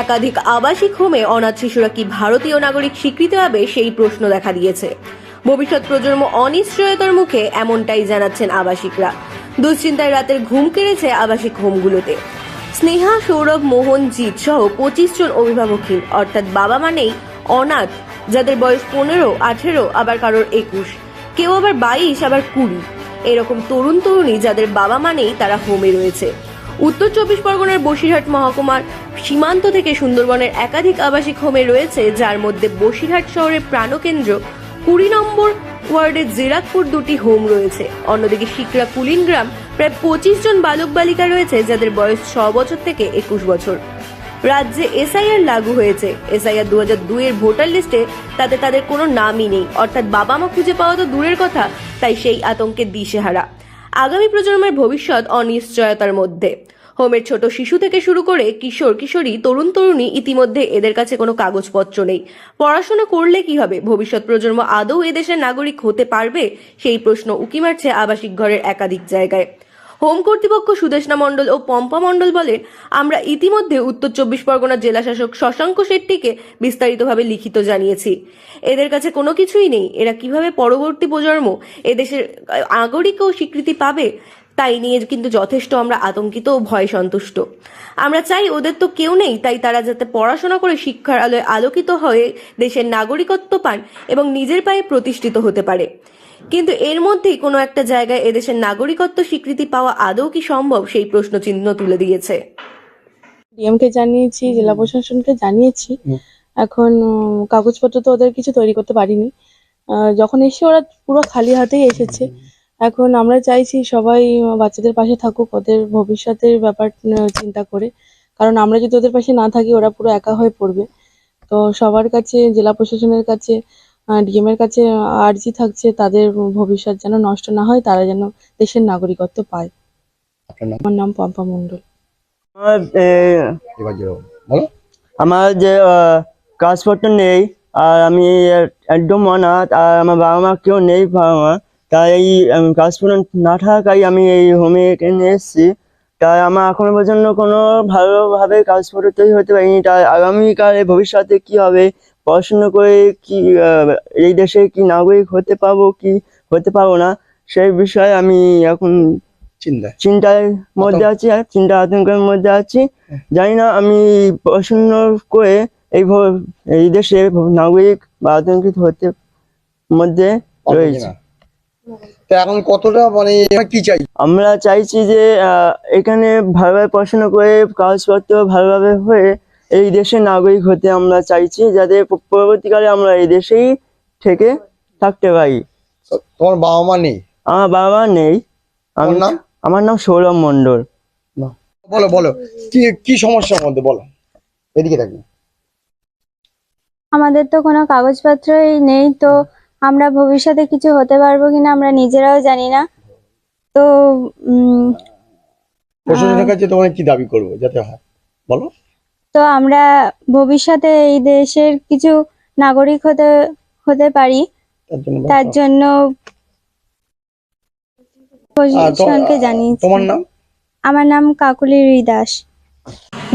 একাধিক আবাসিক হোমে অনাথ শিশুরা কি ভারতীয় নাগরিক স্বীকৃতি পাবে সেই প্রশ্ন দেখা দিয়েছে। ভবিষ্যৎ প্রজন্ম অনিশ্চয়তার মুখে এমনটাই জানাচ্ছেন আবাসিকরা। দুশ্চিন্তায় রাতের ঘুম কেড়েছে আবাসিক হোমগুলোতে। স্নেহা, সৌরভ, মোহন, জিৎ সহ পঁচিশ জন অভিভাবকহীন, অর্থাৎ বাবা মানেই অনাথ, যাদের বয়স পনেরো, আঠেরো, আবার কারোর একুশ। কেউ আবার বাইশ, আবার কুড়ি। এরকম তরুণ তরুণী যাদের বাবা মানেই তারা হোমে রয়েছে। উত্তর চব্বিশ পরগনার বসিরহাট মহকুমার সীমান্ত থেকে সুন্দরবনের একাধিক আবাসিক হোমে রয়েছে, যার মধ্যে বসিরহাট শহরের প্রাণকেন্দ্র, কুড়ি নম্বর ওয়ার্ডের জিরাকপুর দুটি হোম রয়েছে। অন্যদিকে শিকরা কুলিন গ্রাম, প্রায় পঁচিশ জন বালক বালিকা রয়েছে, যাদের বয়স ছ বছর থেকে একুশ বছর। রাজ্যে এসআইআর লাগু হয়েছে। এসআইআর দু হাজার দুইয়ের ভোটার লিস্টে তাতে তাদের কোনো নামই নেই। অর্থাৎ বাবা মা খুঁজে পাওয়া তো দূরের কথা, তাই সেই আতঙ্কে দিশেহারা। আগামী প্রজন্মের ভবিষ্যৎ অনিশ্চয়তার মধ্যে। হোমের ছোট শিশু থেকে শুরু করে কিশোর, কিশোরী, তরুণ, তরুণী ইতিমধ্যে এদের কাছে কোনো কাগজপত্র নেই। পড়াশোনা করলে কি হবে? ভবিষ্যৎ প্রজন্ম আদৌ এদেশের নাগরিক হতে পারবে? সেই প্রশ্ন উকি মারছে আবাসিক ঘরের একাধিক জায়গায়। হোম কর্তৃপক্ষ সুদেশনা মণ্ডল ও পম্পা মণ্ডল বলেন, আমরা ইতিমধ্যে উত্তর চব্বিশ পরগনা জেলা শাসক শশাঙ্ক শেট্টিকে বিস্তারিতভাবে লিখিত জানিয়েছি। এদের কাছে কোনো কিছুই নেই। এরা কীভাবে পরবর্তী প্রজন্ম এদেশের নাগরিক ও স্বীকৃতি পাবে, তাই নিয়ে কিন্তু যথেষ্ট আমরা আতঙ্কিত ও ভয় সন্তুষ্ট। আমরা চাই ওদের তো কেউ নেই, তাই তারা যাতে পড়াশোনা করে শিক্ষার আলোয় আলোকিত হয়ে দেশের নাগরিকত্ব পান এবং নিজের পায়ে প্রতিষ্ঠিত হতে পারে। কিন্তু এর মধ্যেই কোনো একটা জায়গায় এদেশের নাগরিকত্ব স্বীকৃতি পাওয়া আদৌ কি সম্ভব সেই প্রশ্ন চিহ্ন তুলে দিয়েছে। ডিএমকে জানিয়েছি জেলা প্রশাসনকে জানিয়েছি। এখন কাগজপত্র তো ওদের কিছু তৈরি করতে পারিনি। আহ, যখন এসে ওরা পুরো খালি হাতেই এসেছে। এখন আমরা চাইছি সবাই বাচ্চাদের পাশে থাকুক ওদের ভবিষ্যতের ব্যাপার চিন্তা করে। কারণ আমরা যদি ওদের পাশে না থাকি ওরা পুরো একা হয়ে পড়বে। তো সবার কাছে জেলা প্রশাসনের কাছে ডিএম এর কাছে আর্জি থাকছে তাদের ভবিষ্যৎ যেন নষ্ট না হয় তারা যেন দেশের নাগরিকত্ব পায়। আমার নাম পম্পা মণ্ডল। আমার যে আহ, কাগজপত্র নেই আর আমি একদম অনাথ আর আমার বাবা মা কেউ নেই বাবা মা। তাই এই উম, কাগজপত্র না থাকাই আমি এই হোমে এখানে এসেছি। তাই আমার এখনও পর্যন্ত কোনো ভালোভাবে কাগজপত্র তৈরি হতে পারিনি। তাই আগামীকালে ভবিষ্যতে কি হবে পড়াশুনো করে কি এই দেশে কি নাগরিক হতে পারব কি হতে পারব না সেই বিষয়ে আমি এখন চিন্তায়। চিন্তার মধ্যে আছি আর চিন্তা আতঙ্কের মধ্যে আছি। জানি না আমি পড়াশুনো করে এই এই দেশে নাগরিক বা আতঙ্কিত হতে মধ্যে রয়েছে। এখন কতটা মানে কি চাই? আমরা চাইছি যে এখানে ভালোভাবে পড়াশোনা করে কাগজপত্র ভালোভাবে হয়ে এই দেশের নাগরিক হতে আমরা চাইছি যাতে পরবর্তীকালে আমরা এই দেশেই থেকে থাকতে পারি। তোমার বাবা মা নেই? আমার বাবা মা নেই। আমি নাম? আমার নাম সৌরভ মন্ডল বলো বলো। কি কি সমস্যার মধ্যে? বলো। এদিকে থাকি আমাদের তো কোনো কাগজপত্রই নেই তো আমরা ভবিষ্যতে কিছু হতে পারব কিনা আমরা নিজেরাও জানি না। তো উম, প্রশাসনের কাছে তোমার কি দাবি করব যাতে হয়? বলো। তো আমরা ভবিষ্যতে এই দেশের কিছু নাগরিক হতে হতে পারি। তার জন্য প্রশাসনকে জানিয়েছি। তোমার নাম? আমার নাম কাকুলি দাস